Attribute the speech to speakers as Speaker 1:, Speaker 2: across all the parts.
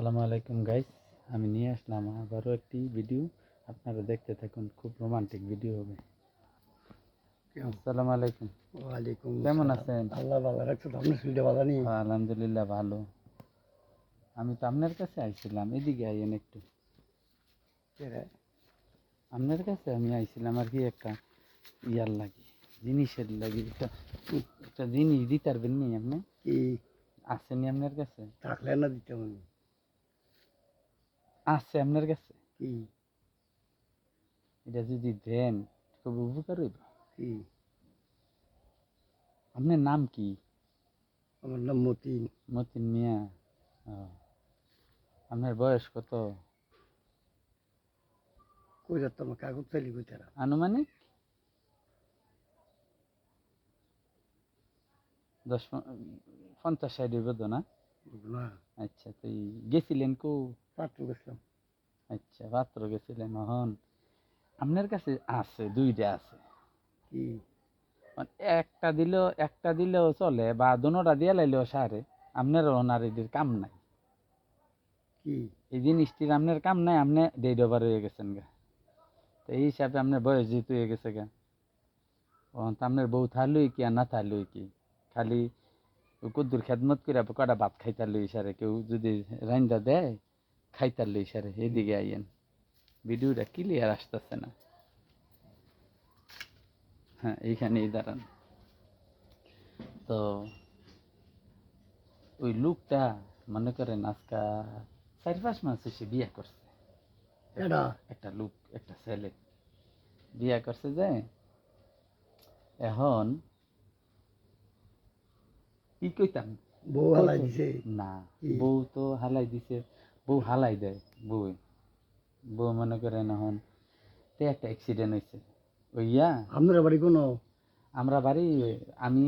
Speaker 1: আসসালামু আলাইকুম গাইস আমি নিয়ে আসলাম আবারও একটি ভিডিও আপনারা দেখতে থাকুন খুব রোমান্টিক ভিডিও হবে। আসসালামু আলাইকুম।
Speaker 2: ওয়ালাইকুম
Speaker 1: কেমন। আছেন?
Speaker 2: আল্লাহ ভালো রাখছো আপনার শরীরটা ভালো নেই?
Speaker 1: আলহামদুলিল্লাহ ভালো। আমি তো আপনার কাছে আইছিলাম এদিকে আইয়েন একটু। আপনার কাছে আমি আইছিলাম আর কি একটা ইয়ার লাগি জিনিসের লাগি একটা একটা জিনিস দিতে পারবেন নি আপনি?
Speaker 2: কি?
Speaker 1: আসেনি আপনার কাছে?
Speaker 2: থাকলে না দিতে হবে
Speaker 1: আছে আপনার কাছে?
Speaker 2: কি?
Speaker 1: এটা যদি দেন খুব উপকার হইব।
Speaker 2: কি?
Speaker 1: আপনার নাম কি?
Speaker 2: আমার নাম মতিন।
Speaker 1: মতিন মিয়া। আপনার বয়স কত?
Speaker 2: কই যাত আমার কাগজ চালি কই তারা?
Speaker 1: আনুমানিক? দশ পঞ্চাশ ষাট হইব তো না। আচ্ছা তো এই গেছিলেন কো
Speaker 2: পাত্র গেছিলাম।
Speaker 1: আচ্ছা পাত্র গেছিলেন হন আপনার কাছে আছে দুইটা আছে।
Speaker 2: কি?
Speaker 1: মানে একটা দিলেও একটা দিলেও চলে বা দুটা দিয়ে লাইলেও সারে। আপনার ওনার কাম নাই।
Speaker 2: কি?
Speaker 1: এই জিনিসটির আপনার কাম নাই আপনি ডেড ওভার হয়ে গেছেন গা। তো এই হিসাবে আপনার বয়স যেহেতু হয়ে গেছে গা। তখন তো আপনার বউ থাকলই কি আর না থাকলই কি? খালি কদ্দুর খেদমত করে কটা ভাত খাইতার লই সারে কেউ যদি রাইন্দা দেয়? খাইতার লই সারে এদিকে আইয়েন। ভিডিওটা ক্লিয়ার আসতেছে না। হ্যাঁ এইখানেই দাঁড়ান। তো ওই লোকটা মনে করেন আজকা চার পাঁচ মাস এসে বিয়ে করছে। একটা লোক একটা ছেলে। বিয়ে করছে যে এখন কি কইতাম?
Speaker 2: বউ হালাই দিছে?
Speaker 1: না বউ তো হালাই দিছে। বউ হালাই দেয় বউ। বউ মনে করেন এখন তে একটা অ্যাক্সিডেন্ট হয়েছে ওইয়া
Speaker 2: আপনার বাড়ি কোনো?
Speaker 1: আমরা বাড়ি আমি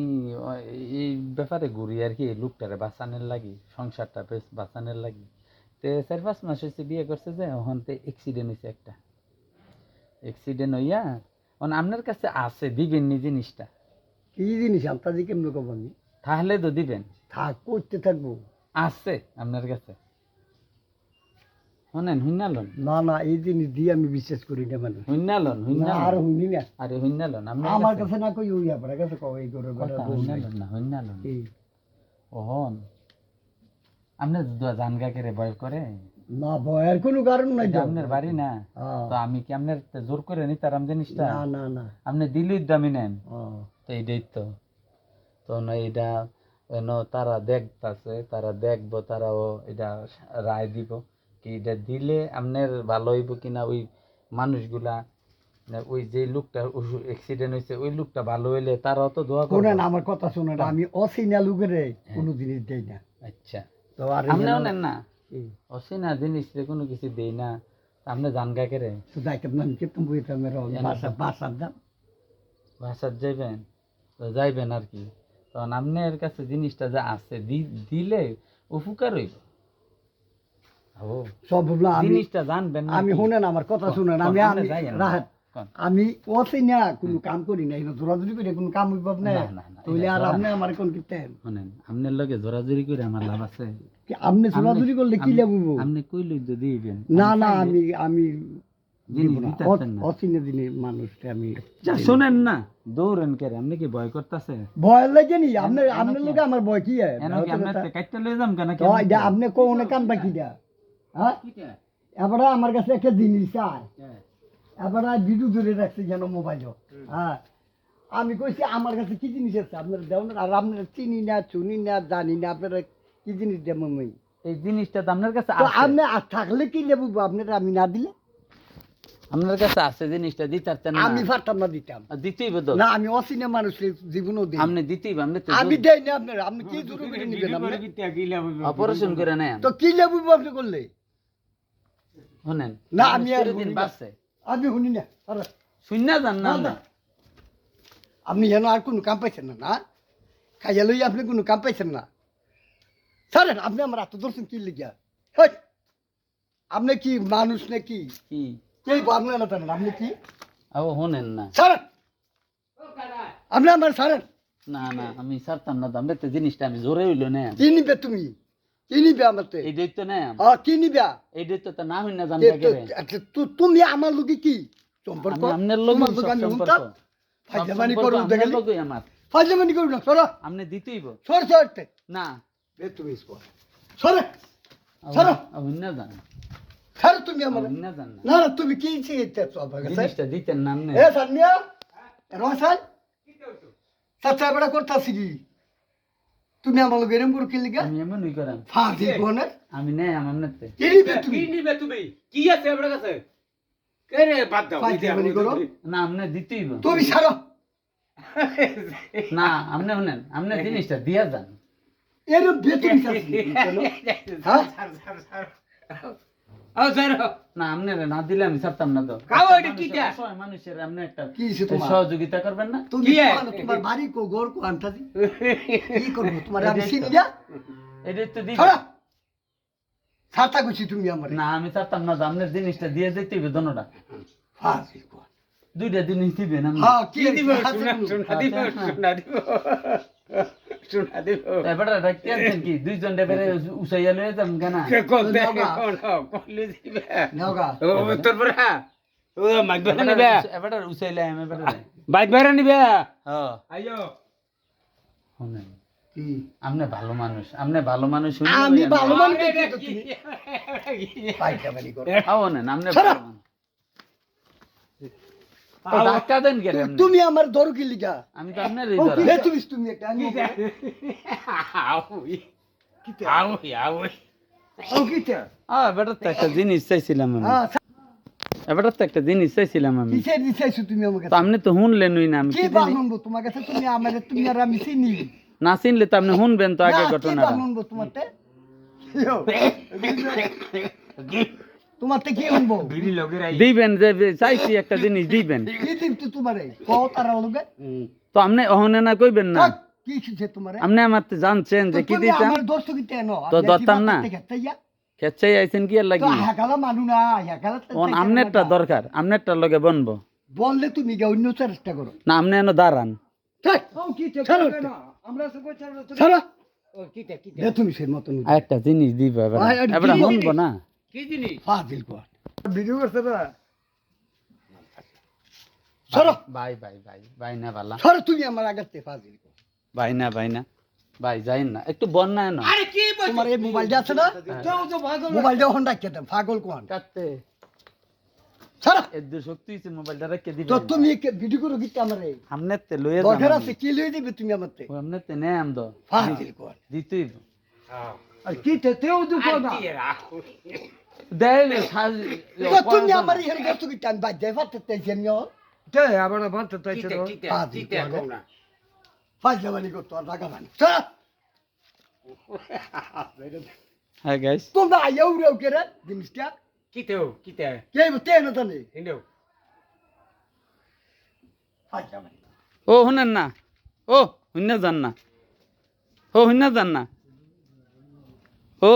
Speaker 1: এই ব্যাপারে ঘুরি আর কি লোকটারে বাঁচানোর লাগি সংসারটা বেশ বাঁচানোর লাগি। তে চার পাঁচ মাস হয়েছে বিয়ে করছে যে ওখান তে অ্যাক্সিডেন্ট হয়েছে একটা। অ্যাক্সিডেন্ট হইয়া এখন আপনার কাছে আছে দিবেন নি জিনিসটা।
Speaker 2: কি জিনিস? আপনার দিকে কেমন
Speaker 1: তাহলে তো দিবেন।
Speaker 2: থাক করতে থাকব।
Speaker 1: আছে আপনার কাছে। হুইনালন
Speaker 2: না না এই জিনিস দিয়ে আমি বিশ্বাস করি না মানে
Speaker 1: হুইনালন
Speaker 2: না, আর শুনি না।
Speaker 1: আরে হুইনালন
Speaker 2: আমার
Speaker 1: আমার
Speaker 2: কাছে? না কই কাছে কও এই করে
Speaker 1: হুইনালন না হুইনালন? ওহন আপনার জানগা করে ভয় করে?
Speaker 2: না ভয়ের কোনো কারণ নাই
Speaker 1: আপনার বাড়ি না?
Speaker 2: হ্যাঁ।
Speaker 1: তো আমি কি আপনার জোর করে নিতারাম জিনিসটা?
Speaker 2: না না না।
Speaker 1: আপনি দিলুই দামি নেন?
Speaker 2: হ্যাঁ।
Speaker 1: তো এইটাই তো। তো না এটা তারা দেখতাছে তারা দেখব তারাও এটা রায় দিব। কি এটা দিলে আপনার ভালো হইব কিনা ওই মানুষগুলা? ওই যে লোকটা অ্যাক্সিডেন্ট হয়েছে ওই লোকটা ভালো হইলে তারাও তো দোয়া করবে।
Speaker 2: শোনেন আমার কথা শুনেন আমি অচিনা লোকের কোনো জিনিস দেই না।
Speaker 1: আচ্ছা।
Speaker 2: তো আর
Speaker 1: আপনিও নেন না? অসিনা জিনিস রে কোনো কিছু দেই না। আপনি জান জানগা করে
Speaker 2: তো যাইতাম না আমি কেতন বইতাম এর বাসা বাসার দাম
Speaker 1: ভাষার যাইবেন? তো যাইবেন আর কি। তখন আপনার কাছে জিনিসটা যা আছে দিলে উপকার হইব।
Speaker 2: সব
Speaker 1: জিনিসটা জানবেন
Speaker 2: আমি শুনেন আমার কথা শুনেন আমি আমি
Speaker 1: যাইয়েন না। কন।
Speaker 2: কাম করি না এটা জোরাজুরি করে কোনো কাম হইব না। তাহলে আর আপনি আমার কোন কিতেন
Speaker 1: শুনেন আপনার লগে জোরাজুরি করে আমার লাভ আছে।
Speaker 2: কি আপনি জোরাজুরি করলে কি লাগুব
Speaker 1: আপনি কইলই তো দিবেন?
Speaker 2: না না আমি আমি
Speaker 1: শুনেন না দৌড়েন আপনি কি ভয় করতেছে?
Speaker 2: ভয় লাগে নি আপনার আপনার
Speaker 1: এন
Speaker 2: আমার ভয় কি
Speaker 1: এন কি আপনার কাটতে লয়ে যাম কেন?
Speaker 2: কোন বাকি দা হ্যাঁ? এবারে আমার কাছে একটা জিনিস চাই। এবারে ভিডিও ধরে রাখছে যেন মোবাইল হ্যাঁ। আমি কইছি আমার কাছে কি জিনিস আছে? আপনার দেও না আর আপনারা চিনি না চুনি না জানি না আপনারা কি জিনিস দেবো আমি?
Speaker 1: এই জিনিসটা তো আপনার কাছে
Speaker 2: আপনি আর থাকলে কি লেবু আপনারা আমি না দিলে?
Speaker 1: আপনার কাছে আছে জিনিসটা দিতারতেন না।
Speaker 2: আমি পারতাম না দিতাম।
Speaker 1: দিতেই বদল
Speaker 2: না আমি অচিনে মানুষের জীবনও দিই।
Speaker 1: আপনি দিতেই আপনি তো
Speaker 2: আমি দেই না আপনার আপনি কি জোর করে নিবেন আপনি?
Speaker 1: অপারেশন করে নেন।
Speaker 2: তো কি লেবু আপনি করলে?
Speaker 1: শুনেন
Speaker 2: না, আমি আর
Speaker 1: দিন বাসে
Speaker 2: আমি শুনি না
Speaker 1: শূন্য না
Speaker 2: না,
Speaker 1: আপনি।
Speaker 2: না। আপনি। যেন আর কোনো কাম পাইছেন না না? খাইয়া লই আপনি কোনো কাম পাইছেন না? ছাড়েন আপনি আমার এত ধরছেন কি লিখিয়া! আপনি কি মানুষ নাকি?
Speaker 1: কি?
Speaker 2: এই আপনার না জানেন আপনি কি?
Speaker 1: ও শুনেন না।
Speaker 2: ছাড়েন। আপনি আমার ছাড়েন।
Speaker 1: না না আমি ছাড়তাম না আপনি তো জিনিসটা আমি জোরে হইল না।
Speaker 2: কি নিবে তুমি? কি নিবে আমার তে
Speaker 1: এই দৈত্য নেই
Speaker 2: হ্যাঁ কি নিবা
Speaker 1: এই দৈত্য তো না হই না
Speaker 2: তে-
Speaker 1: জানতে গেলে
Speaker 2: তুমি আমার লোকে কি সম্পর্ক?
Speaker 1: আমি আপনার লোক
Speaker 2: তোমার লোকে আমি
Speaker 1: সম্পর্ক।
Speaker 2: হুনতাম ফাইজলামানি করো দেখলি
Speaker 1: লোকই আমার।
Speaker 2: ফাইজলামানি করো না সরো।
Speaker 1: আপনি দিতেইব।
Speaker 2: সর সরতে
Speaker 1: না।
Speaker 2: এ তুমি স্কো সরে। ছাড়ো।
Speaker 1: হই না জান।
Speaker 2: সর তুমি আমার।
Speaker 1: না জান না।
Speaker 2: না না তুমি কি চেয়েছো আমার কাছে?
Speaker 1: জিনিসটা দিতেন না আপনি
Speaker 2: এ সানিয়া রসাল সাচ্চা বড় করতাছি কি? তুমি আমার লোক এরম করে খেলি গা?
Speaker 1: আমি এমনই করাম।
Speaker 2: ফাঁসি কোনে
Speaker 1: আমি না আমার নেতে।
Speaker 2: কি নিবে তুমি?
Speaker 3: কি নিবে তুমি? কি আছে আমার কাছে? কে রে বাদ দাও
Speaker 2: ফাইজলামানি করো।
Speaker 1: না আমনে দিতেই না
Speaker 2: তুমি ছাড়ো।
Speaker 1: না আমনে হনেন আমনে জিনিসটা দিয়া যান।
Speaker 2: এরম বেতন কাছে হ্যাঁ?
Speaker 3: আও স্যার
Speaker 1: না আপনি না দিলে আমি ছাড়তাম না তো।
Speaker 3: খাও, এটা কি
Speaker 1: মানুষের
Speaker 3: দেয়া?
Speaker 1: অসহায় মানুষের আপনি একটা
Speaker 2: কি তোমার?
Speaker 1: সহযোগিতা করবেন না?
Speaker 2: তুমি তোমার- তোমার বাড়ি কো ঘর কো আনতাছি কি করব? তোমার আমি চিনি না?
Speaker 1: এটা তো দিবেন
Speaker 2: ছাড়তা করছি তুমি আমার।
Speaker 1: না আমি ছাড়তাম না তো জিনিসটা দিয়ে যেতে হবে দোনোটা। দুইটা জিনিস দিবেন আপনি
Speaker 2: হ্যাঁ কি
Speaker 3: কি দিব?
Speaker 2: হাসি
Speaker 3: শোনা
Speaker 2: গুলো।
Speaker 3: শোনা দিব। শোনা দিব
Speaker 1: এবারে রাখতে আছেন কি দুইজন ডেবেরে উসাইয়া লয়ে যাম কেনা
Speaker 3: কে কোন দে
Speaker 2: দাও গা।
Speaker 3: কোন কোন দিবে
Speaker 2: নাও
Speaker 3: ও তোর পরে ও মাইক নিবে
Speaker 1: এবারে উসাইলে আমি এবারে
Speaker 3: বাইক নিবে
Speaker 1: হ্যাঁ
Speaker 3: আইও
Speaker 1: শুনেন
Speaker 2: কি
Speaker 1: ভালো মানুষ আপনি ভালো মানুষ শুনে
Speaker 2: আমি ভালো মানুষ
Speaker 3: আরে
Speaker 2: দেখি তো
Speaker 3: কি
Speaker 2: তুমি পাইকারি করো
Speaker 1: খাও নেন আপনি
Speaker 2: ছাড়ো।
Speaker 1: ভালো মানুষ। ধাক্কা দেন কেন
Speaker 2: তুমি আমার ধরো কি লিগা?
Speaker 1: আমি তো
Speaker 2: তুমি তুমি একটা আমি
Speaker 1: তো একটা জিনিস চাইছিলাম
Speaker 2: হ্যাঁ
Speaker 1: তো একটা জিনিস চাইছিলাম আমি।
Speaker 2: কিসের দিছাইছো তুমি আমার
Speaker 1: তো আপনি তো শুনলেনই না আমি
Speaker 2: কি
Speaker 1: কি
Speaker 2: বানবো তোমার কাছে তুমি আমার তুমি আর আমি চিনি।
Speaker 1: না চিনলে তো আপনি শুনবেন তো আগে
Speaker 2: না, কি বানবো তোমারতে? তোমারতে কি আনব?
Speaker 1: দিবেন চাইছি একটা জিনিস দিবেন।
Speaker 2: কি দিব তো তোমারে কও তারা লোকে
Speaker 1: তো আপনি অহনে না কইবেন না?
Speaker 2: কি শিখছে তোমারে?
Speaker 1: আপনি আমার তো জানছেন যে কি দিতাম?
Speaker 2: আমার দোস্ত কি তেন
Speaker 1: তো ধরতাম না। খেচাই আইছেন কি আর
Speaker 2: তো
Speaker 1: লাগি
Speaker 2: হাকালা মানু না হাকালা
Speaker 1: ওন আমনেরটা দরকার আমনেরটা লগে বনবো।
Speaker 2: বললে তুমি গা অন্য চেষ্টা করো।
Speaker 1: না আপনি এনে দাঁড়ান।
Speaker 2: দে তুমি সে মতন।
Speaker 1: একটা জিনিস দিব এবার শুনব না?
Speaker 3: কি জিনিস?
Speaker 2: ফাজিল কর। ভিডিও করতে না? ছাড়ো
Speaker 1: ভাই ভাই ভাই ভাই না ভালা
Speaker 2: ছাড়ো তুমি আমার আগাতে ফাজিল কর।
Speaker 1: ভাই না ভাই না। ভাই যাই না। একটু বন্যা এনো
Speaker 3: আরে কি
Speaker 2: তোমার এই মোবাইলটা আছে না? মোবাইলটা হন রাখতে পাগল কোন?
Speaker 1: কাটতে।
Speaker 2: ছাড়ো
Speaker 1: এর শক্তি হইছে মোবাইলটা রেখে দিবে।
Speaker 2: তো তুমি ভিডিও করো কি আমার
Speaker 1: আমনে তে লয়ে
Speaker 2: দরকার আছে কি লই দিবে তুমি আমার তে?
Speaker 1: আমনে তে নে আম দো।
Speaker 2: ফাজিল কর।
Speaker 1: দিতেই
Speaker 2: আর কি তেও দুকো না।
Speaker 3: কি
Speaker 2: তো তুমি আমার এখানে গেছো কি টান বাদ দেয় ফাতে তে। জেনিও
Speaker 3: কিটা কিটা
Speaker 2: ফাজিল
Speaker 3: কিটা
Speaker 2: কর।
Speaker 3: কোন না।
Speaker 2: ফাজলা বানি কর তোর টাকা বানি ছাড়ো
Speaker 1: হ্যাঁ গাইস
Speaker 2: তোমরা আইয়াও রেও কে রে জিনিসটা?
Speaker 3: কিটা কিটা
Speaker 2: কে তে না জানে?
Speaker 3: হিন্দু
Speaker 2: ফাজলা বানি
Speaker 1: ও শুনেন না। ও শূন্য যান না। ও শূন্য যান না। ও।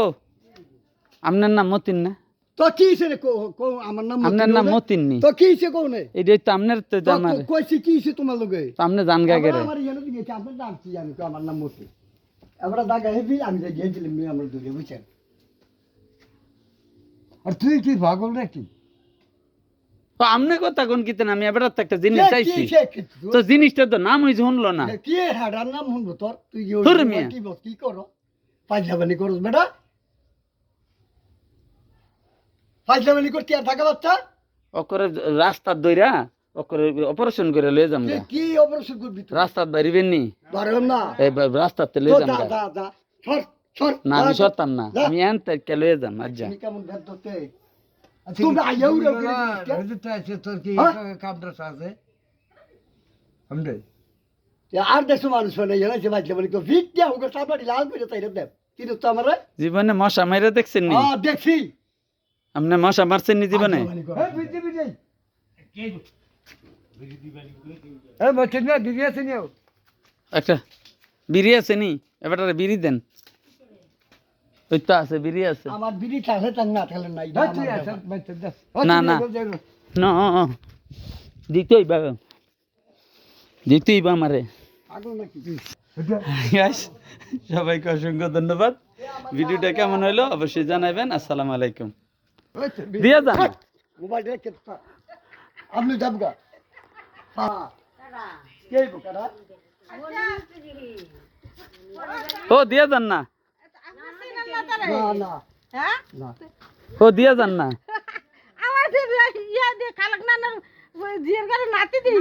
Speaker 1: আপনার নাম মতিন না?
Speaker 2: তো কি সে কো কো আমার নাম
Speaker 1: আপনার নাম মতিন নি।
Speaker 2: তো কি সে কোনে
Speaker 1: এটাই তো আপনার তো
Speaker 2: তো
Speaker 1: আমার
Speaker 2: কইছি কি সে তোমার লগে?
Speaker 1: তো আপনি জান গা গেরে।
Speaker 2: আমার এখানে দিয়েছে আপনার নাম কি জানি? তো আমার নাম মতি এবার দাগা হেবি আমি যে গিয়েছিলাম মেয়ে আমার দূরে বুঝছেন? আর তুই কি পাগল নাকি?
Speaker 1: তো আপনি কথা কোন কিতেন আমি এবার একটা জিনিস চাইছি। তো জিনিসটা তো নাম হইছে শুনলো না।
Speaker 2: কি হাড়ার নাম শুনব তোর? তুই কি করো? বেটা? পাঁচলাবানি করতে আর থাকা বাচ্চা?
Speaker 1: ওকরে রাস্তার দইরা ওকরে অপারেশন করে লয়ে যাম
Speaker 2: কি- কি অপারেশন করবি তুই?
Speaker 1: রাস্তার বাইরিবেন নি।
Speaker 2: না।
Speaker 1: এই রাস্তাতে লয়ে যাম
Speaker 2: যা যা সর সর।
Speaker 1: না আমি সরতাম না। আমি এন থেকে লয়ে যাম আজ যা।
Speaker 2: তুমি কেমন ভেদ ধরতে তুমি আইয়াও রে আর দেশো মানুষ মানে জানা যে বাজলে বলি ভিট দিয়া হোক সাবাড়ি লাল করে তাই দেব। কিন্তু তো আমার?
Speaker 1: জীবনে মশা মাইরা দেখছেন নি?
Speaker 2: হ্যাঁ দেখছি।
Speaker 1: আপনি মশা মারছেন নি জীবনে। একটা বিড়ি আছে নি? এবার বিড়ি দেন। ওই তো আছে বিড়ি আছে।
Speaker 2: আমার বিড়ি থাকলে তার না থাকলে নাই।
Speaker 1: না না। না দিতেই বা দিতেই বা আমারে
Speaker 2: পাগল নাকি
Speaker 1: Guys, সবাইকে অসংখ্য ধন্যবাদ। ভিডিওটা কেমন হলো অবশ্যই জানাবেন। আসসালামু আলাইকুম। দিয়ে যান।
Speaker 2: মোবাইল রেখে থাক। আপনি যাবগা হ্যাঁ কে বোকারা
Speaker 1: ও দিয়ে যান না।
Speaker 2: না না।
Speaker 4: হ্যাঁ
Speaker 2: না।
Speaker 1: ও দিয়ে যান না।
Speaker 4: আমাদের ইয়া দিয়ে খালাক নানার জিয়ের গাড়ি নাতি দিই।